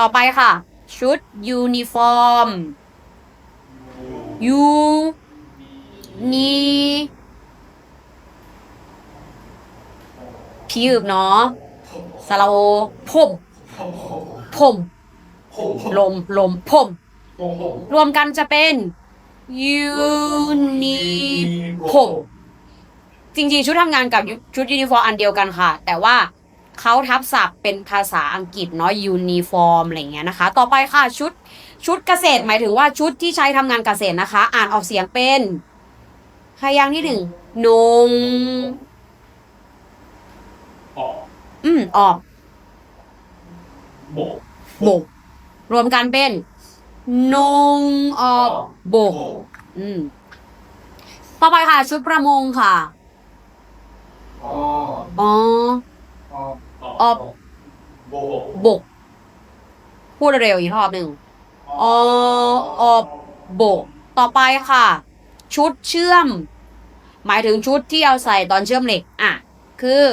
ต่อไปค่ะ ชุดยูนิฟอร์มยูนีพีอึบเนาะสระโอผมผมลมลมผมรวมกันจะเป็นยูนิผมจริงๆ ชุดทำงานกับชุดยูนิฟอร์มอันเดียวกันค่ะ แต่ว่า เขาทับศัพท์เป็นภาษาอังกฤษเนาะยูนิฟอร์มอะไรเงี้ยนะคะ ต่อไปค่ะชุดชุดเกษตรหมายถึงว่าชุดที่ใช้ทำงานเกษตรนะคะ อ่านออกเสียงเป็นพยางค์ที่หนึ่งนงออกอืมออกโบกบกรวมกันเป็นนงออกบกอืมต่อไปค่ะ ชุดประมงค่ะออ อ๋อออกโบกบก พูดเร็วอีกรอบหนึ่งอออกบก ต่อไปค่ะ ชุดเชื่อม หมายถึงชุดที่เอาใส่ตอนเชื่อมเหล็ก อะ คือ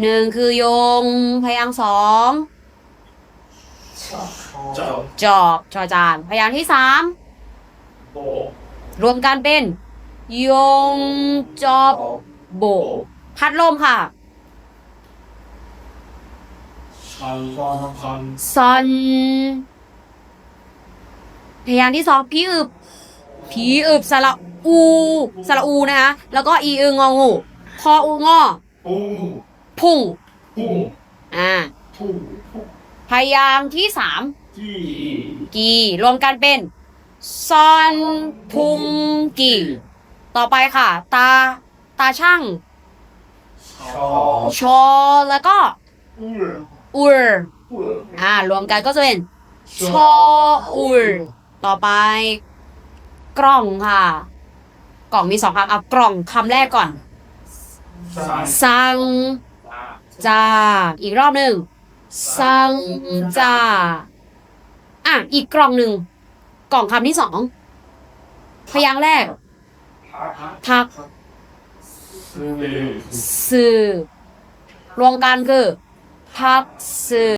หนึ่งคือโยง พยางค์สองจ้าจอบชอจาน พยางค์ที่สามโบรวมกันเป็นยงจอบโบกพัดลมค่ะ ชันชัน ซอนพยางค์ที่สองผีอึบผีอึบสระอูสระอูนะคะแล้วก็อีอึงงองูพออูงอปุ้งพุ่งปุ้งอ่าปุ้งพยางค์ที่สามจี้กีรวมกันเป็นซอนพุงกีต่อไปค่ะ ตาตาช่างชอชอแล้วก็ อืออุรอืออ่ารวมกันก็จะเป็นชออุรต่อไป กล่องค่ะ กล่องมีสองคำเอากล่องคำแรกก่อนสันสั่งตาจ้าอีกรอบหนึ่งสั่งจ้าอะอีกกล่องหนึ่งกล่องคำที่สองพยางค์แรกพักทักซื้อสื่อรวมกันคือ พักสื่อ